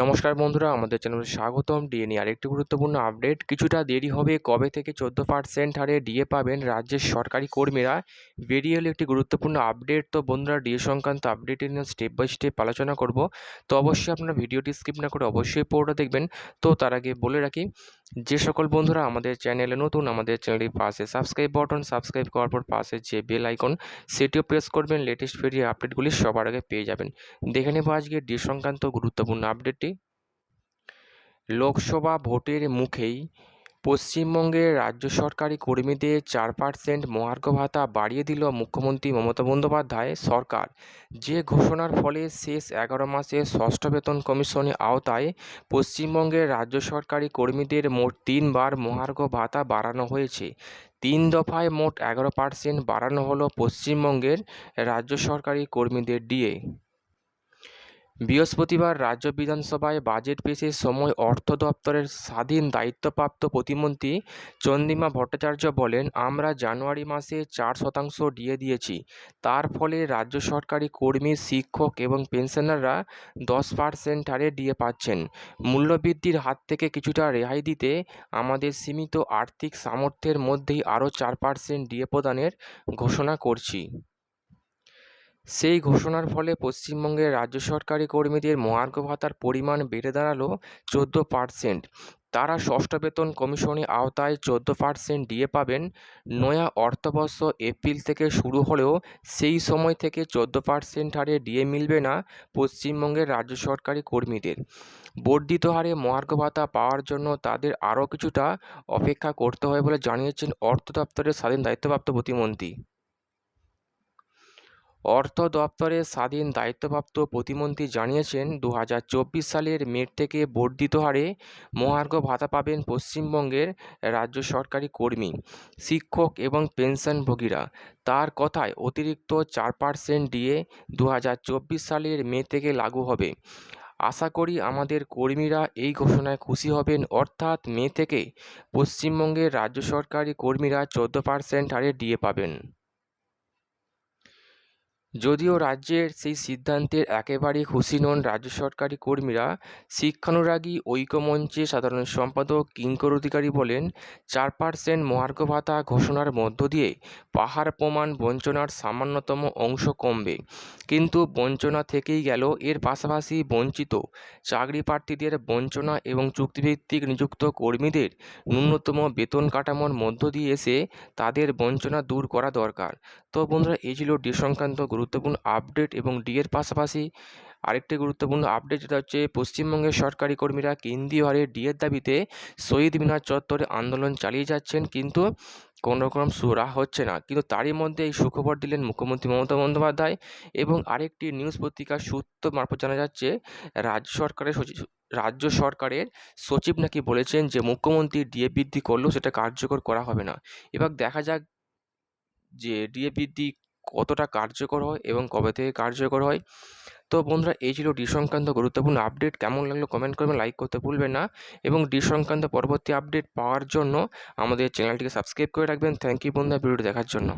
নমস্কার বন্ধুরা, আমাদের চ্যানেলে স্বাগতম। ডিএ নিয়ে আরেকটি গুরুত্বপূর্ণ আপডেট। কিছুটা দেরি হবে, কবে থেকে চোদ্দ পার্সেন্ট হারে ডিএ পাবেন রাজ্যের সরকারি কর্মীরা? বেরিয়ে এলো একটি গুরুত্বপূর্ণ আপডেট। তো বন্ধুরা, ডিএ সংক্রান্ত আপডেটের নিয়ে স্টেপ বাই স্টেপ আলোচনা করব। তো অবশ্যই আপনারা ভিডিওটি স্কিপ না করে অবশ্যই পুরোটা দেখবেন। তো তার আগে বলে রাখি, যে সকল বন্ধুরা আমাদের চ্যানেলে নতুন, আমাদের চ্যানেলটির পাশে সাবস্ক্রাইব বাটন সাবস্ক্রাইব করার পর পাশে যে বেল আইকন সেটিও প্রেস করবেন। লেটেস্ট ভিডিও আপডেটগুলি সবার আগে পেয়ে যাবেন। দেখে নেব আজকে ডিএ সংক্রান্ত গুরুত্বপূর্ণ আপডেটটি লোকসভা ভোটের মুখেই পশ্চিমবঙ্গের রাজ্য সরকারি কর্মীদের চার পার্সেন্ট মহার্ঘ ভাতা বাড়িয়ে দিল মুখ্যমন্ত্রী মমতা বন্দ্যোপাধ্যায় সরকার। যে ঘোষণার ফলে শেষ এগারো মাসে ষষ্ঠ বেতন কমিশনের আওতায় পশ্চিমবঙ্গের রাজ্য সরকারি কর্মীদের মোট তিনবার মহার্ঘ ভাতা বাড়ানো হয়েছে। তিন দফায় মোট এগারো পার্সেন্ট বাড়ানো হলো পশ্চিমবঙ্গের রাজ্য সরকারি কর্মীদের ডিএ বৃহস্পতিবার রাজ্য বিধানসভায় বাজেট পেশের সময় অর্থ দপ্তরের স্বাধীন দায়িত্বপ্রাপ্ত প্রতিমন্ত্রী চন্দ্রিমা ভট্টাচার্য বলেন, আমরা জানুয়ারি মাসে চার শতাংশ ডিএ দিয়েছি। তার ফলে রাজ্য সরকারি কর্মী, শিক্ষক এবং পেনশনাররা দশ পার্সেন্ট হারে ডিএ পাচ্ছেন। মূল্যবৃদ্ধির হাত থেকে কিছুটা রেহাই দিতে আমাদের সীমিত আর্থিক সামর্থ্যের মধ্যেই আরও চার পার্সেন্ট ডিএ প্রদানের ঘোষণা করছি। সেই ঘোষণার ফলে পশ্চিমবঙ্গের রাজ্য সরকারি কর্মীদের মহার্ঘ ভাতার পরিমাণ বেড়ে দাঁড়াল চোদ্দ পার্সেন্ট। তারা ষষ্ঠ বেতন কমিশনের আওতায় চোদ্দ পার্সেন্ট ডিএ পাবেন। নয়া অর্থবর্ষ এপ্রিল থেকে শুরু হলেও সেই সময় থেকে চোদ্দ পার্সেন্ট হারে ডিএ মিলবে না পশ্চিমবঙ্গের রাজ্য সরকারি কর্মীদের। বর্ধিত হারে মহার্ঘ ভাতা পাওয়ার জন্য তাদের আরও কিছুটা অপেক্ষা করতে হবে বলে জানিয়েছেন অর্থ দপ্তরের স্বাধীন দায়িত্বপ্রাপ্ত প্রতিমন্ত্রী। অর্থ দপ্তরের স্বাধীন দায়িত্বপ্রাপ্ত প্রতিমন্ত্রী জানিয়েছেন দু হাজার চব্বিশ সালের মে থেকে বর্ধিত হারে মহার্ঘ ভাতা পাবেন পশ্চিমবঙ্গের রাজ্য সরকারি কর্মী, শিক্ষক এবং পেনশনভোগীরা। তার কথায় অতিরিক্ত চার পার্সেন্ট দিয়ে দু সালের মে থেকে লাগু হবে। আশা করি আমাদের কর্মীরা এই ঘোষণায় খুশি হবেন। অর্থাৎ মে থেকে পশ্চিমবঙ্গের রাজ্য সরকারি কর্মীরা চোদ্দ পার্সেন্ট হারে ডিএ পাবেন। যদিও রাজ্যের সেই সিদ্ধান্তের একেবারেই খুশি নন রাজ্য সরকারি কর্মীরা, শিক্ষানুরাগী ঐক্যমঞ্চের সাধারণ সম্পাদক কিঙ্কর অধিকারী বলেন, চার পার্সেন্ট মহার্ঘ ভাতা ঘোষণার মধ্য দিয়ে পাহাড় প্রমাণ বঞ্চনার সামান্যতম অংশ কমবে। কিন্তু বঞ্চনা থেকেই গেল, এর পাশাপাশি বঞ্চিত চাকরি প্রার্থীদের বঞ্চনা এবং চুক্তিভিত্তিক নিযুক্ত কর্মীদের ন্যূনতম বেতন কাঠামোর মধ্য দিয়ে এসে তাদের বঞ্চনা দূর করা দরকার। তো বন্ধুরা, এই ছিল ডি সংক্রান্ত গুরুত্বপূর্ণ আপডেট এবং ডি এর পাশাপাশি আরেকটি গুরুত্বপূর্ণ আপডেট যেটা হচ্ছে পশ্চিমবঙ্গের সরকারি কর্মীরা কেন্দ্রীয় হারে ডিএর দাবিতে শহীদ মিনার চত্বরে আন্দোলন চালিয়ে যাচ্ছেন, কিন্তু কোনো রকম সুরা হচ্ছে না। কিন্তু তারই মধ্যে এই সুখবর দিলেন মুখ্যমন্ত্রী মমতা বন্দ্যোপাধ্যায় এবং আরেকটি নিউজ পত্রিকার সূত্র মারফত জানা যাচ্ছে, রাজ্য সরকারের সচিব, রাজ্য সরকারের সচিব নাকি বলেছেন যে মুখ্যমন্ত্রী ডিএ বৃদ্ধি করলেও সেটা কার্যকর করা হবে না। এবার দেখা যাক যে ডিএ বৃদ্ধি কতটা কার্যকর হয় এবং কবে থেকে কার্যকর হয়। তো বন্ধুরা, এই ছিল ডি সংক্রান্ত গুরুত্বপূর্ণ আপডেট। কেমন লাগল কমেন্ট করবেন, লাইক করতে ভুলবেন না। এবং ডি সংক্রান্ত পরবর্তী আপডেট পাওয়ার জন্য আমাদের চ্যানেলটিকে সাবস্ক্রাইব করে রাখবেন। থ্যাংক ইউ বন্ধুরা, ভিডিওটি দেখার জন্য।